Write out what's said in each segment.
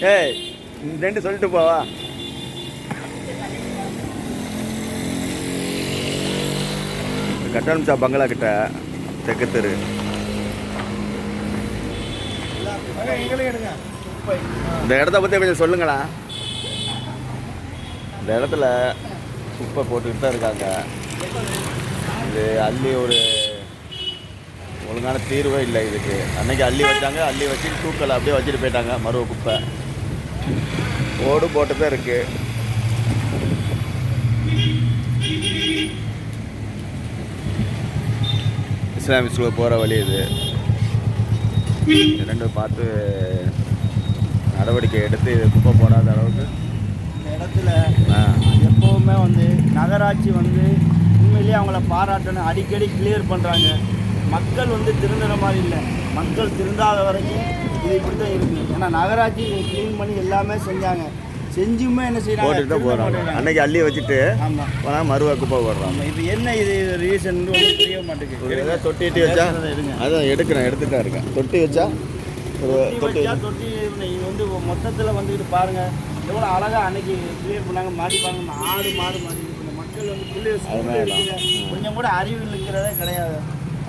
ஏய் இந்த ரெண்டு சொல்லிட்டு போவா. கட்டணம் பங்களா கிட்ட தெற்கு தெரு. இந்த இடத்த பற்றி கொஞ்சம் சொல்லுங்களா? இந்த இடத்துல குப்பை போட்டுக்கிட்டு தான் இருக்காங்க. இது அள்ளி ஒரு ஒழுங்கான தீர்வே இல்லை இதுக்கு. அன்னைக்கு அள்ளி வச்சாங்க அள்ளி வச்சு தூக்கலை அப்படியே வச்சுட்டு போயிட்டாங்க மருவ குப்பை. ஓடு போட்டு தான் இருக்குது இஸ்லாமிக் ஸ்கூல் போகிற வழி இது. ரெண்டும் பார்த்து நடவடிக்கை எடுத்து இது குப்பை போடாத அளவுக்கு. இந்த இடத்துல எப்போவுமே வந்து நகராட்சி வந்து உண்மையிலேயே அவங்கள பாராட்டணும். அடிக்கடி கிளியர் பண்ணுறாங்க மக்கள் வந்து திருந்துற மாதிரி இல்லை. மக்கள் திருந்தாத வரைக்கும் இது இப்படி தான் இருக்குது ஏன்னா நகராட்சி க்ளீன் பண்ணி எல்லாமே செஞ்சாங்க. செஞ்சுமே என்ன போட்டுட்டு தான் போகிறாங்க செய்யறாங்க அன்னைக்கு அள்ளி வச்சுட்டு ஆமாம் போனால் மறுவா குப்பை போடுறாங்க இது என்ன இது ரீசன் தெரிய மாட்டேங்குது. ஏதாவது தொட்டி இட்டி வச்சா அதான் எடுக்கிறேன் எடுத்துட்டு இருக்கேன். தொட்டி வச்சா ஒரு தொட்டி தொட்டி வந்து மொத்தத்தில் வந்துக்கிட்டு பாருங்க. எவ்வளோ அழகாக அன்னைக்கு கிளியர் பண்ணாங்க. மாட்டிப்பாங்க ஆடு மாடு மாடி மக்கள் வந்து இருக்குது கொஞ்சம் கூட அறிவு இல்லைங்கிறதே கிடையாது.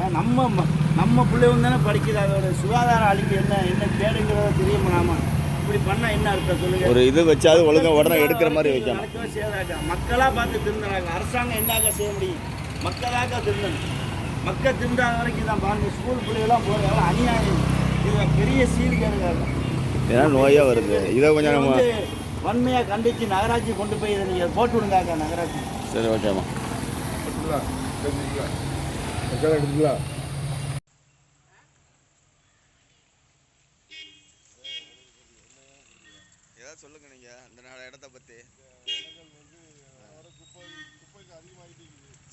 நம்ம ம- நம்ம பிள்ளைங்க தானே படிக்குது. அதோட சுகாதார அழிவு என்ன என்ன கேடுங்கிறத தெரியுமா நாம இப்படி பண்ணால் என்ன அர்த்தம் சொல்லுங்க? ஒரு இது வச்சாது ஒழுங்கா உடனே எடுக்கிற மாதிரி வைக்கணும். நடக்கவே செய்யாதாக்கா. மக்களாக பார்த்து திருந்துறாங்க அரசாங்கம் என்னாக செய்ய முடியும்? மக்களாக திருந்தணும். மக்கள் திருந்தாத வரைக்கும் தான் பாருங்க. ஸ்கூல் பிள்ளைகளாம் போகிற எவ்வளோ அநியாயம். இது பெரிய சீர்கேடுங்க ஏன்னா நோயாக வருது. இதை கொஞ்சம் நம்ம வன்மையாக கண்டித்து நகராட்சி கொண்டு போய் இதை நீங்கள் போட்டு விடுங்காக்கா நகராட்சி. சரி ஓகேம்மா. ஏதாவது சொல்லுங்க நீங்க அந்த நாலு இடத்த பத்தி.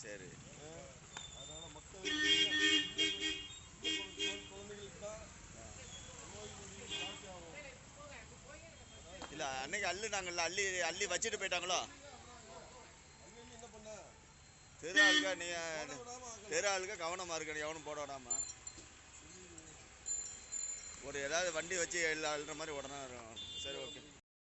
சரி. இல்ல அன்னைக்கு அள்ளுனாங்கல்ல அள்ளி அள்ளி வச்சுட்டு போயிட்டாங்களோ? தெரு ஆளுக்கா நீ தெரு ஆளுக்கா கவனமா இருக்கணும் எவனும் போட விடாம. ஒரு ஏதாவது வண்டி வச்சு அள்ளுற மாதிரி உடனே வரும் சரி ஓகே.